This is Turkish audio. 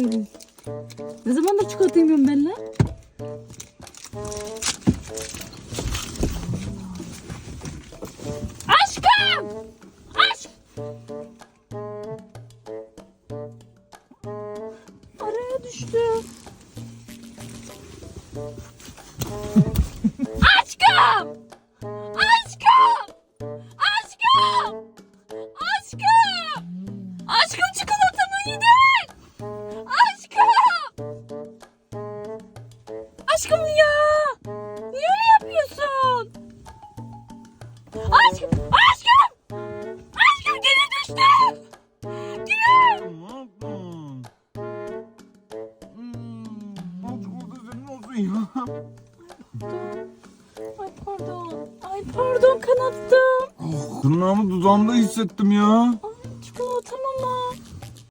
yeseydin. Ne zamandır çikolata yemiyorum ben lan? Aşkım! Aşk! Araya düştü. Aşkım! Aşkım ya! Niye öyle yapıyorsun? Aşkım! Aşkım! Aşkım geri düştü! Geri! Ne yaptın? Hmm, al çikolata senin olsun ya. Ay pardon. Ay pardon kanattım. Oh, tırnağımı dudağımda hissettim ya.